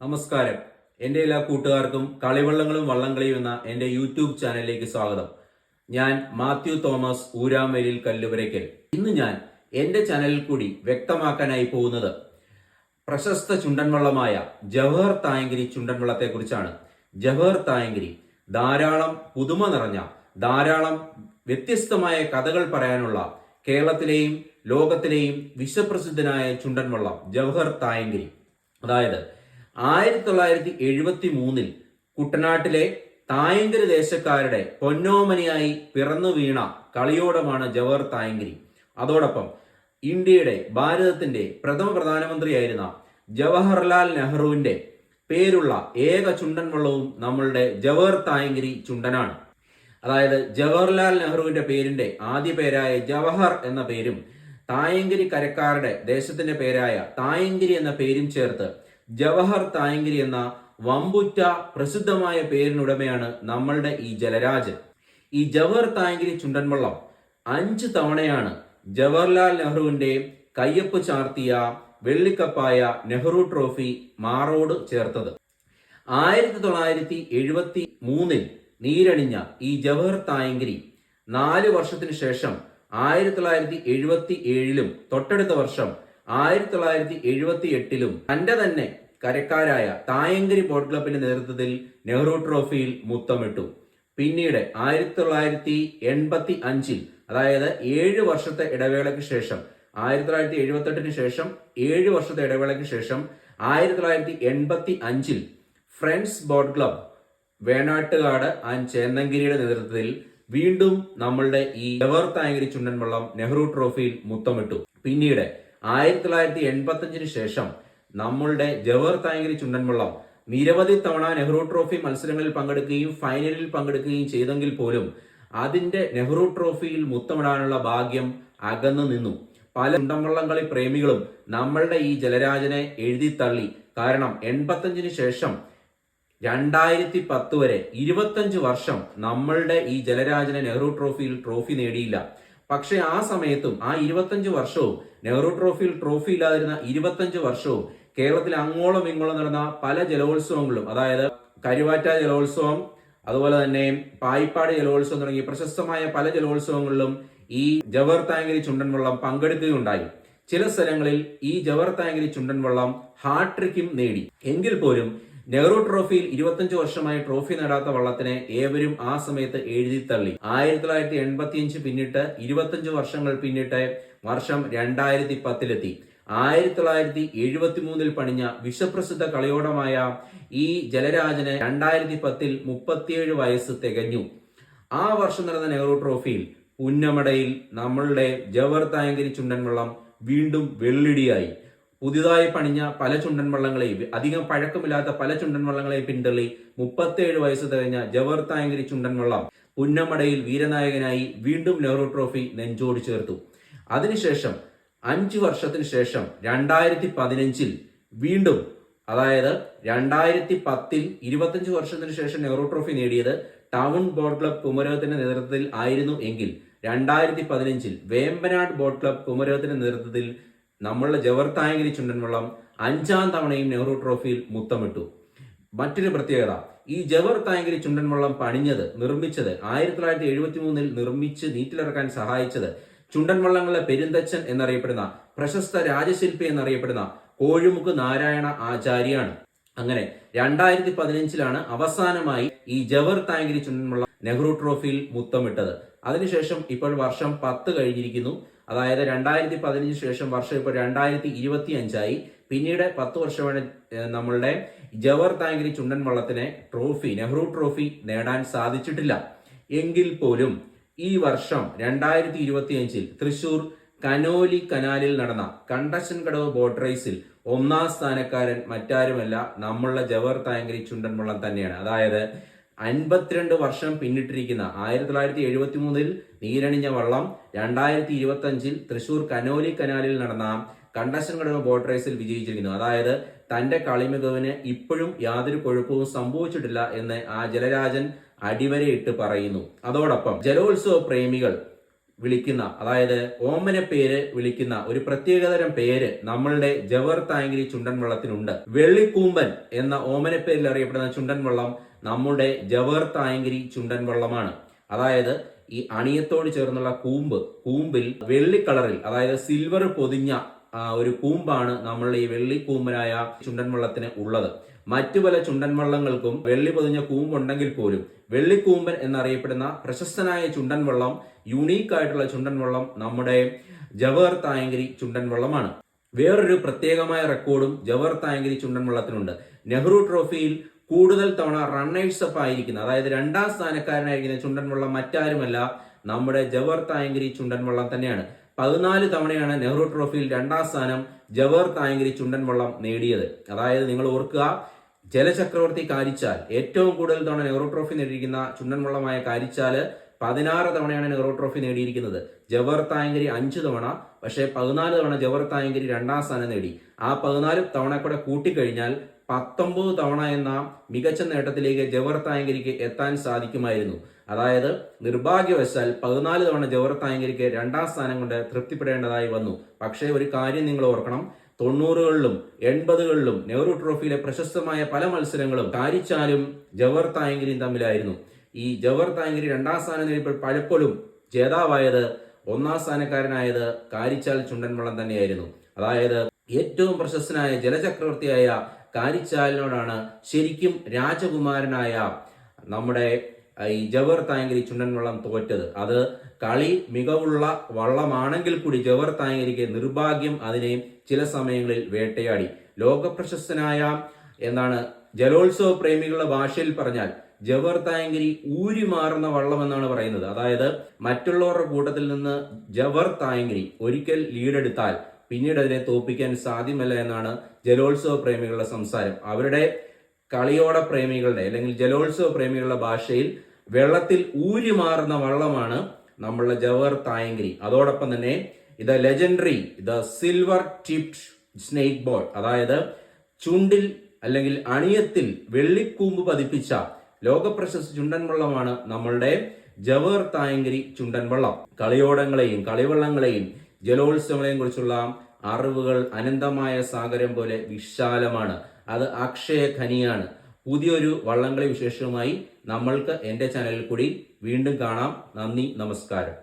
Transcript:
നമസ്കാരം. എന്റെ എല്ലാ കൂട്ടുകാർക്കും കളിവള്ളങ്ങളും വള്ളംകളിയും എന്ന എന്റെ യൂട്യൂബ് ചാനലിലേക്ക് സ്വാഗതം. ഞാൻ മാത്യു തോമസ് ഊരാമേലിൽ കല്ലുവരയ്ക്കൽ. ഇന്ന് ഞാൻ എന്റെ ചാനലിൽ കൂടി വ്യക്തമാക്കാനായി പോകുന്നത് പ്രശസ്ത ചുണ്ടൻവള്ളമായ ജവഹർ തായങ്കിരി ചുണ്ടൻവള്ളത്തെക്കുറിച്ചാണ്. ജവഹർ തായങ്കിരി ധാരാളം പുതുമ നിറഞ്ഞ ധാരാളം വ്യത്യസ്തമായ കഥകൾ പറയാനുള്ള കേരളത്തിലെയും ലോകത്തിലെയും വിശ്വപ്രസിദ്ധനായ ചുണ്ടൻവള്ളം ജവഹർ തായങ്കിരി അതായത് ആയിരത്തി തൊള്ളായിരത്തി എഴുപത്തി മൂന്നിൽ കുട്ടനാട്ടിലെ തായങ്കരി ദേശക്കാരുടെ പൊന്നോമനിയായി പിറന്നു വീണ കളിയോടമാണ് ജവഹർ തായങ്കരി. അതോടൊപ്പം ഇന്ത്യയുടെ ഭാരതത്തിന്റെ പ്രഥമ പ്രധാനമന്ത്രിയായിരുന്ന ജവഹർലാൽ നെഹ്റുവിന്റെ പേരുള്ള ഏക ചുണ്ടൻ വള്ളവും നമ്മളുടെ ജവഹർ തായങ്കരി ചുണ്ടനാണ്. അതായത് ജവഹർലാൽ നെഹ്റുവിന്റെ പേരിന്റെ ആദ്യ പേരായ ജവഹർ എന്ന പേരും തായങ്കരി കരക്കാരുടെ ദേശത്തിന്റെ പേരായ തായങ്കരി എന്ന പേരും ചേർത്ത് ജവഹർ തായങ്കിരി എന്ന വമ്പുറ്റ പ്രസിദ്ധമായ പേരിനുടമയാണ് നമ്മളുടെ ഈ ജലരാജൻ. ഈ ജവഹർ തായങ്കിരി ചുണ്ടൻവള്ളം അഞ്ച് തവണയാണ് ജവഹർലാൽ നെഹ്റുവിന്റെ കയ്യപ്പ് ചാർത്തിയ വെള്ളിക്കപ്പായ നെഹ്റു ട്രോഫി മാറോട് ചേർത്തത്. ആയിരത്തി തൊള്ളായിരത്തി എഴുപത്തി മൂന്നിൽ നീരണിഞ്ഞ ഈ ജവഹർ തായങ്കിരി നാല് വർഷത്തിനു ശേഷം ആയിരത്തി തൊള്ളായിരത്തി എഴുപത്തി ഏഴിലും തൊട്ടടുത്ത വർഷം ആയിരത്തി തൊള്ളായിരത്തി എഴുപത്തി എട്ടിലും തന്റെ തന്നെ കരക്കാരായ തായങ്കരി ബോട്ട് ക്ലബിന്റെ നേതൃത്വത്തിൽ നെഹ്റു ട്രോഫിയിൽ മുത്തമിട്ടു. പിന്നീട് ആയിരത്തി തൊള്ളായിരത്തി എൺപത്തി അഞ്ചിൽ അതായത് ഏഴ് വർഷത്തെ ഇടവേളയ്ക്ക് ശേഷം ആയിരത്തി തൊള്ളായിരത്തി എഴുപത്തെട്ടിന് ശേഷം ഏഴ് വർഷത്തെ ഇടവേളയ്ക്ക് ശേഷം ആയിരത്തി തൊള്ളായിരത്തി എൺപത്തി അഞ്ചിൽ friends boat club Venattukad and ചേന്നങ്കിരിയുടെ നേതൃത്വത്തിൽ വീണ്ടും നമ്മളുടെ ഈ ലവർ തായങ്കരി ചുണ്ടൻ വള്ളം നെഹ്റു ട്രോഫിയിൽ മുത്തമിട്ടു. പിന്നീട് ആയിരത്തി തൊള്ളായിരത്തി എൺപത്തി അഞ്ചിന് ശേഷം നമ്മളുടെ ജവഹർ തായങ്കരി ചുണ്ടൻവള്ളം നിരവധി തവണ നെഹ്റു ട്രോഫി മത്സരങ്ങളിൽ പങ്കെടുക്കുകയും ഫൈനലിൽ പങ്കെടുക്കുകയും ചെയ്തെങ്കിൽ പോലും അതിന്റെ നെഹ്റു ട്രോഫിയിൽ മുത്തമിടാനുള്ള ഭാഗ്യം അകന്നു നിന്നു. പല ചുണ്ടൻവള്ളംകളി പ്രേമികളും നമ്മളുടെ ഈ ജലരാജനെ എഴുതി തള്ളി. കാരണം എൺപത്തഞ്ചിന് ശേഷം രണ്ടായിരത്തി പത്ത് വരെ ഇരുപത്തഞ്ച് വർഷം നമ്മളുടെ ഈ ജലരാജനെ നെഹ്റു ട്രോഫിയിൽ ട്രോഫി നേടിയില്ല. പക്ഷെ ആ സമയത്തും ആ ഇരുപത്തഞ്ച് വർഷവും നെഹ്റു ട്രോഫിയിൽ ട്രോഫി ഇല്ലാതിരുന്ന ഇരുപത്തഞ്ച് വർഷവും കേരളത്തിൽ അങ്ങോളം ഇങ്ങോളം നടന്ന പല ജലോത്സവങ്ങളും അതായത് കരുവാറ്റ ജലോത്സവം അതുപോലെ തന്നെ പായിപ്പാട് ജലോത്സവം തുടങ്ങി പ്രശസ്തമായ പല ജലോത്സവങ്ങളിലും ഈ ജവർ താങ്കരി ചുണ്ടൻവള്ളം പങ്കെടുക്കുകയുണ്ടായി. ചില സ്ഥലങ്ങളിൽ ഈ ജവർ താങ്കരി ചുണ്ടൻവള്ളം ഹാട്രിക്കും നേടി. എങ്കിൽ പോലും നെഹ്റു ട്രോഫിയിൽ ഇരുപത്തഞ്ച് വർഷമായി ട്രോഫി നേടാത്ത വള്ളത്തിനെ ഏവരും ആ സമയത്ത് എഴുതി തള്ളി. ആയിരത്തി തൊള്ളായിരത്തി എൺപത്തിയഞ്ച് പിന്നിട്ട് ഇരുപത്തഞ്ച് വർഷങ്ങൾ പിന്നിട്ട് വർഷം രണ്ടായിരത്തി പത്തിലെത്തി ആയിരത്തി തൊള്ളായിരത്തി എഴുപത്തി മൂന്നിൽ പണിഞ്ഞ വിശ്വപ്രസിദ്ധ കളിയോടമായ ഈ ജലരാജന് രണ്ടായിരത്തി പത്തിൽ മുപ്പത്തിയേഴ് വയസ്സ് തികഞ്ഞു. ആ വർഷം നടന്ന നെഹ്റു ട്രോഫിയിൽ പുന്നമടയിൽ നമ്മളുടെ ജവഹർ തായങ്കരി ചുണ്ടൻവള്ളം വീണ്ടും വെള്ളിടിയായി. പുതിയതായി പണിഞ്ഞ പല ചുണ്ടൻ വള്ളങ്ങളെയും അധികം പഴക്കമില്ലാത്ത പല ചുണ്ടൻ വള്ളങ്ങളെയും പിന്തള്ളി മുപ്പത്തേഴ് വയസ്സ് തികഞ്ഞ ജവഹർ തായങ്കരി ചുണ്ടൻ വള്ളം പുന്നമടയിൽ വീരനായകനായി വീണ്ടും നെഹ്റു ട്രോഫി നെഞ്ചോട് ചേർത്തു. അതിനുശേഷം അഞ്ചു വർഷത്തിന് ശേഷം രണ്ടായിരത്തി പതിനഞ്ചിൽ വീണ്ടും അതായത് രണ്ടായിരത്തി പത്തിൽ ഇരുപത്തഞ്ച് വർഷത്തിന് ശേഷം നെഹ്റു ട്രോഫി നേടിയത് ടൗൺ ബോട്ട് ക്ലബ് കുമരകത്തിന്റെ നേതൃത്വത്തിൽ ആയിരുന്നു എങ്കിൽ രണ്ടായിരത്തി പതിനഞ്ചിൽ വേമ്പനാട് ബോട്ട് ക്ലബ് കുമരകത്തിന്റെ നേതൃത്വത്തിൽ നമ്മളുടെ ജവർത്തായങ്കിരി ചുണ്ടൻ ചുണ്ടൻവള്ളം അഞ്ചാം തവണയും നെഹ്റു ട്രോഫിയിൽ മുത്തമിട്ടു. മറ്റൊരു പ്രത്യേകത ഈ തായങ്കിരി ചുണ്ടൻവള്ളം പണിഞ്ഞത് നിർമ്മിച്ചത് ആയിരത്തി തൊള്ളായിരത്തി എഴുപത്തി മൂന്നിൽ നിർമ്മിച്ച് നീറ്റിലിറക്കാൻ സഹായിച്ചത് ചുണ്ടൻവള്ളങ്ങളുടെ പെരുന്തച്ചൻ എന്നറിയപ്പെടുന്ന പ്രശസ്ത രാജശില്പി എന്നറിയപ്പെടുന്ന കോഴിമുക്ക് നാരായണ ആചാര്യാണ്. അങ്ങനെ രണ്ടായിരത്തി പതിനഞ്ചിലാണ് അവസാനമായി ഈ തായങ്കിരി ചുണ്ടൻവള്ളം നെഹ്റു ട്രോഫിയിൽ മുത്തമിട്ടത്. അതിനുശേഷം ഇപ്പോൾ വർഷം പത്ത് കഴിഞ്ഞിരിക്കുന്നു. അതായത് രണ്ടായിരത്തി പതിനഞ്ച് ശേഷം വർഷം ഇപ്പോൾ രണ്ടായിരത്തി ഇരുപത്തി അഞ്ചായി പിന്നീട് പത്ത് വർഷമാണ് നമ്മളുടെ ജവർ താങ്കരി ചുണ്ടൻ വള്ളത്തിനെ ട്രോഫി നെഹ്റു ട്രോഫി നേടാൻ സാധിച്ചിട്ടില്ല. എങ്കിൽ പോലും ഈ വർഷം രണ്ടായിരത്തി ഇരുപത്തി അഞ്ചിൽ തൃശൂർ കനോലി കനാലിൽ നടന്ന കണ്ടശൻ കടവ് ബോട്ട് റേസിൽ ഒന്നാം സ്ഥാനക്കാരൻ മറ്റാരുമല്ല നമ്മളുടെ ജവർ താങ്കരി ചുണ്ടൻ വള്ളം തന്നെയാണ്. അതായത് അൻപത്തിരണ്ട് വർഷം പിന്നിട്ടിരിക്കുന്ന ആയിരത്തി തൊള്ളായിരത്തി എഴുപത്തി മൂന്നിൽ നീരണിഞ്ഞ വള്ളം രണ്ടായിരത്തി ഇരുപത്തി അഞ്ചിൽ തൃശൂർ കനോലി കനാലിൽ നടന്ന കണ്ടഷൻ കടവ് ബോട്ട് റേസിൽ വിജയിച്ചിരിക്കുന്നു. അതായത് തന്റെ കളിമികവിന് ഇപ്പോഴും യാതൊരു കുഴപ്പവും സംഭവിച്ചിട്ടില്ല എന്ന് ആ ജലരാജൻ അടിവരയിട്ട് പറയുന്നു. അതോടൊപ്പം ജലോത്സവ പ്രേമികൾ വിളിക്കുന്ന അതായത് ഓമന പേര് വിളിക്കുന്ന ഒരു പ്രത്യേകതരം പേര് നമ്മളുടെ ജവർ താങ്കിരി ചുണ്ടൻ വള്ളത്തിനുണ്ട്. വെള്ളിക്കൂമ്പൻ എന്ന ഓമന പേരിൽ അറിയപ്പെടുന്ന ചുണ്ടൻ വള്ളം നമ്മുടെ ജവഹർ തായങ്കിരി ചുണ്ടൻ വള്ളമാണ്. അതായത് ഈ അണിയത്തോട് ചേർന്നുള്ള കൂമ്പ് കൂമ്പിൽ വെള്ളി കളറിൽ അതായത് സിൽവർ പൊതിഞ്ഞ ഒരു കൂമ്പാണ് നമ്മളുടെ ഈ വെള്ളിക്കൂമ്പനായ ചുണ്ടൻ വള്ളത്തിന് ഉള്ളത്. മറ്റു പല ചുണ്ടൻ വള്ളങ്ങൾക്കും വെള്ളി പൊതിഞ്ഞ കൂമ്പുണ്ടെങ്കിൽ പോലും വെള്ളിക്കൂമ്പൻ എന്നറിയപ്പെടുന്ന പ്രശസ്തനായ ചുണ്ടൻ വള്ളം യുണീക്ക് ആയിട്ടുള്ള ചുണ്ടൻ വള്ളം നമ്മുടെ ജവഹർ തായങ്കരി ചുണ്ടൻ വള്ളമാണ്. വേറൊരു പ്രത്യേകമായ റെക്കോർഡും ജവഹർ തായങ്കരി ചുണ്ടൻ വള്ളത്തിനുണ്ട്. നെഹ്റു ട്രോഫിയിൽ കൂടുതൽ തവണ റണ്ണേഴ്സ് അപ്പ് ആയിരിക്കുന്ന അതായത് രണ്ടാം സ്ഥാനക്കാരനായിരിക്കുന്ന ചുണ്ടൻ വള്ളം മറ്റാരുമല്ല നമ്മുടെ ജവർ തായങ്കരി ചുണ്ടൻ വള്ളം തന്നെയാണ്. പതിനാല് തവണയാണ് നെഹ്റു ട്രോഫിയിൽ രണ്ടാം സ്ഥാനം ജവർ തായങ്കരി ചുണ്ടൻ വള്ളം നേടിയത്. അതായത് നിങ്ങൾ ഓർക്കുക ജലചക്രവർത്തി കാരിച്ചാൽ ഏറ്റവും കൂടുതൽ തവണ നെഹ്റു ട്രോഫി നേടിയിരിക്കുന്ന ചുണ്ടൻ വള്ളമായ കാരിച്ചാൽ പതിനാറ് തവണയാണ് നെഹ്റു ട്രോഫി നേടിയിരിക്കുന്നത്. ജവർ തായങ്കരി അഞ്ച് തവണ പക്ഷേ പതിനാല് തവണ ജവർ തായങ്കരി രണ്ടാം സ്ഥാനം നേടി. ആ പതിനാല് തവണ കൂടെ കൂട്ടിക്കഴിഞ്ഞാൽ പത്തൊമ്പത് തവണ എന്ന മികച്ച നേട്ടത്തിലേക്ക് ജവഹർ തായങ്കരിക്ക് എത്താൻ സാധിക്കുമായിരുന്നു. അതായത് നിർഭാഗ്യവശാൽ പതിനാല് തവണ ജവഹർ തായങ്കരിക്ക് രണ്ടാം സ്ഥാനം കൊണ്ട് തൃപ്തിപ്പെടേണ്ടതായി വന്നു. പക്ഷേ ഒരു കാര്യം നിങ്ങൾ ഓർക്കണം. തൊണ്ണൂറുകളിലും എൺപതുകളിലും നെഹ്റു ട്രോഫിയിലെ പ്രശസ്തമായ പല മത്സരങ്ങളും കാരിച്ചാലും ജവഹർ തായങ്കരിയും തമ്മിലായിരുന്നു. ഈ ജവഹർ രണ്ടാം സ്ഥാനം നേടിയപ്പോൾ പലപ്പോഴും ജേതാവായത് ഒന്നാം സ്ഥാനക്കാരനായത് കാരിച്ചാൽ ചുണ്ടൻവള്ളം തന്നെയായിരുന്നു. അതായത് ഏറ്റവും പ്രശസ്തനായ ജലചക്രവർത്തിയായ കാരിച്ചാലിനോടാണ് ശരിക്കും രാജകുമാരനായ നമ്മുടെ ഈ ജവർ തായങ്കരി ചുണ്ടൻവള്ളം തോറ്റത്. അത് കളി മികവുള്ള വള്ളമാണെങ്കിൽ കൂടി ജവർ തായങ്കരിക്ക് നിർഭാഗ്യം അതിനെ ചില സമയങ്ങളിൽ വേട്ടയാടി. ലോകപ്രശസ്തനായ എന്താണ് ജലോത്സവ പ്രേമികളുടെ ഭാഷയിൽ പറഞ്ഞാൽ ജവർ തായങ്കരി ഊരി മാറുന്ന വള്ളം എന്നാണ് പറയുന്നത്. അതായത് മറ്റുള്ളവരുടെ കൂട്ടത്തിൽ നിന്ന് ജവർ തായങ്കരി ഒരിക്കൽ ലീഡെടുത്താൽ പിന്നീട് അതിനെ തോപ്പിക്കാൻ സാധ്യമല്ല എന്നാണ് ജലോത്സവ പ്രേമികളുടെ സംസാരം. അവരുടെ കളിയോട പ്രേമികളുടെ അല്ലെങ്കിൽ ജലോത്സവ പ്രേമികളുടെ ഭാഷയിൽ വെള്ളത്തിൽ ഊരി മാറുന്ന വള്ളമാണ് നമ്മളുടെ ജവഹർ തായങ്കരി. അതോടൊപ്പം തന്നെ ഇത് legendary the silver tipped snake boat അതായത് ചുണ്ടിൽ അല്ലെങ്കിൽ അണിയത്തിൽ വെള്ളിക്കൂമ്പ് പതിപ്പിച്ച ലോകപ്രശസ്ത ചുണ്ടൻ വള്ളമാണ് നമ്മളുടെ ജവഹർ തായങ്കരി ചുണ്ടൻ വള്ളം. കളിയോടങ്ങളെയും കളിവള്ളങ്ങളെയും ജലോത്സവങ്ങളെയും കുറിച്ചുള്ള അറിവുകൾ അനന്തമായ സാഗരം പോലെ വിശാലമാണ്. അത് അക്ഷയ ഖനിയാണ്. പുതിയൊരു വള്ളംകളി വിശേഷവുമായി നമ്മൾക്ക് എന്റെ ചാനലിൽ കൂടി വീണ്ടും കാണാം. നന്ദി നമസ്കാരം.